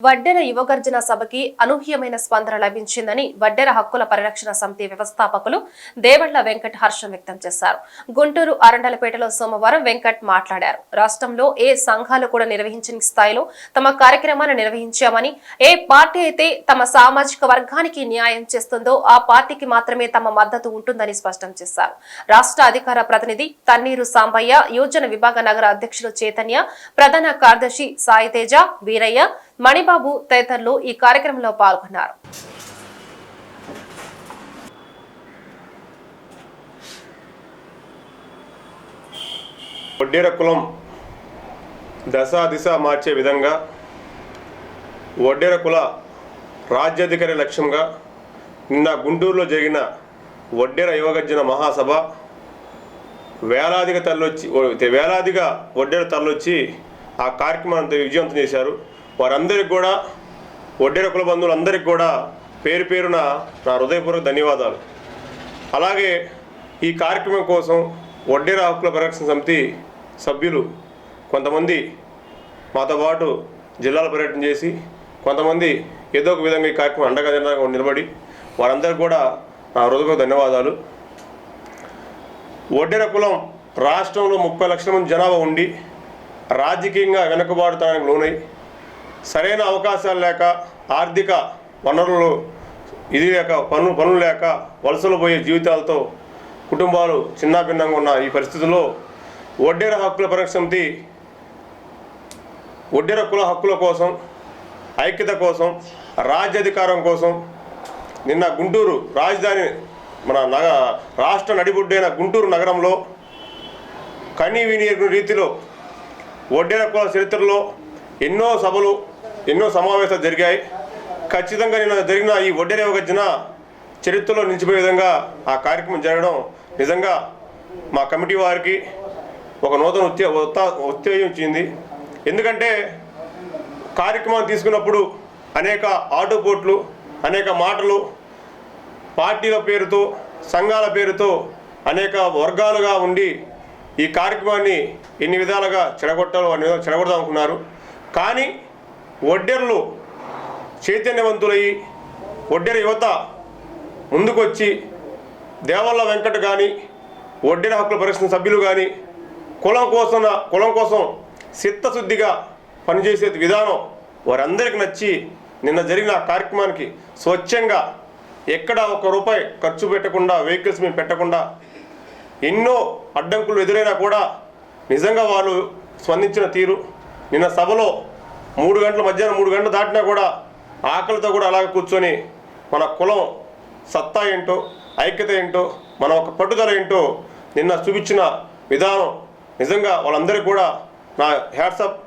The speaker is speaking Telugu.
వడ్డెర యువగర్జన సభకి అనూహ్యమైన స్పందన లభించిందని వడ్డెర హక్కుల పరిరక్షణ సమితి వ్యవస్థాపకులు దేవళ్ళ వెంకట్ హర్షం వ్యక్తం చేశారు. గుంటూరు అరండలపేటలో సోమవారం వెంకట్ మాట్లాడారు. రాష్ట్రంలో ఏ సంఘాలు కూడా నిర్వహించని స్థాయిలో తమ కార్యక్రమాన్ని నిర్వహించామని ఏ పార్టీ అయితే తమ సామాజిక వర్గానికి న్యాయం చేస్తుందో ఆ పార్టీకి మాత్రమే తమ మద్దతు ఉంటుందని స్పష్టం చేశారు. రాష్ట్ర అధికార ప్రతినిధి తన్నీరు సాంబయ్య యోజన విభాగ నగర అధ్యక్షులు చైతన్య ప్రధాన కార్యదర్శి సాయితేజ వీరయ్య మణిబాబు తదితరులు ఈ కార్యక్రమంలో పాల్గొన్నారు. వడ్డేర కులం దశ దిశ మార్చే విధంగా వడ్డేర కుల రాజ్యాధికారి లక్ష్యంగా నిన్న గుంటూరులో జరిగిన వడ్డేర యువగర్జన మహాసభ వేలాదిగా తరలొచ్చి వేలాదిగా వడ్డేర తరలొచ్చి ఆ కార్యక్రమాన్ని విజయవంతం చేశారు. వారందరికీ కూడా వడ్డేర కుల బంధువులందరికీ కూడా పేరు పేరున నా హృదయపూర్వక ధన్యవాదాలు. అలాగే ఈ కార్యక్రమం కోసం వడ్డేర హక్కుల పరిరక్షణ సమితి సభ్యులు కొంతమంది మాతో పాటు జిల్లాల పర్యటన చేసి కొంతమంది ఏదో ఒక విధంగా ఈ కార్యక్రమం అండగా నిలబడి- నిలబడి వారందరికీ కూడా నా హృదయపూర్వక ధన్యవాదాలు. వడ్డీర కులం రాష్ట్రంలో ముప్పై లక్షల మంది జనాభా ఉండి రాజకీయంగా వెనుకబాటుతానికి లోనై సరైన అవకాశాలు లేక ఆర్థిక వనరులు ఇది లేక పనులు పనులు లేక వలసలు పోయే జీవితాలతో కుటుంబాలు చిన్నాభిన్నంగా ఉన్న ఈ పరిస్థితుల్లో వడ్డేర హక్కుల పరిశ్రమతి వడ్డీర వడ్డేర కుల హక్కుల కోసం ఐక్యత కోసం రాజ్యాధికారం కోసం నిన్న గుంటూరు రాజధాని మన నగ రాష్ట్ర నడిబొడ్డైన గుంటూరు నగరంలో కనీ వినియోగ రీతిలో వడ్డేర కుల చరిత్రలో ఎన్నో సభలు ఎన్నో సమావేశాలు జరిగాయి. ఖచ్చితంగా నిన్న జరిగిన ఈ వడ్డేర యువగర్జన చరిత్రలో నిలిచిపోయే విధంగా ఆ కార్యక్రమం జరగడం నిజంగా మా కమిటీ వారికి ఒక నూతన ఉత్తే ఉత్తా- ఉత్తేజం ఇచ్చింది. ఎందుకంటే కార్యక్రమం తీసుకున్నప్పుడు అనేక ఆటోపోట్లు అనేక మాటలు పార్టీల పేరుతో సంఘాల పేరుతో అనేక వర్గాలుగా ఉండి ఈ కార్యక్రమాన్ని ఎన్ని విధాలుగా చెడగొట్టాలో అన్ని విధాలు చెడగొడదాం అనుకున్నారు. కానీ ఒడ్డెర్లు చైతన్యవంతులయ్యి ఒడ్డెర యువత ముందుకొచ్చి దేవల్ల వెంకట కానీ ఒడ్డెర హక్కుల పరిరక్షణ సభ్యులు కానీ కులం కోసం కులం కోసం చిత్తశుద్ధిగా పనిచేసే విధానం వారందరికీ నచ్చి నిన్న జరిగిన కార్యక్రమానికి స్వచ్ఛంగా ఎక్కడ ఒక రూపాయి ఖర్చు పెట్టకుండా వెహికల్స్ మేము పెట్టకుండా ఎన్నో అడ్డంకులు ఎదురైనా కూడా నిజంగా వాళ్ళు స్పందించిన తీరు. నిన్న సభలో మూడు గంటల మధ్యాహ్నం మూడు గంటలు దాటినా కూడా ఆకలితో కూడా అలాగ కూర్చొని మన కులం సత్తా ఏంటో ఐక్యత ఏంటో మన ఒక పట్టుదల ఏంటో నిన్న చూపించిన విధానం నిజంగా వాళ్ళందరికీ కూడా నా హ్యాట్సప్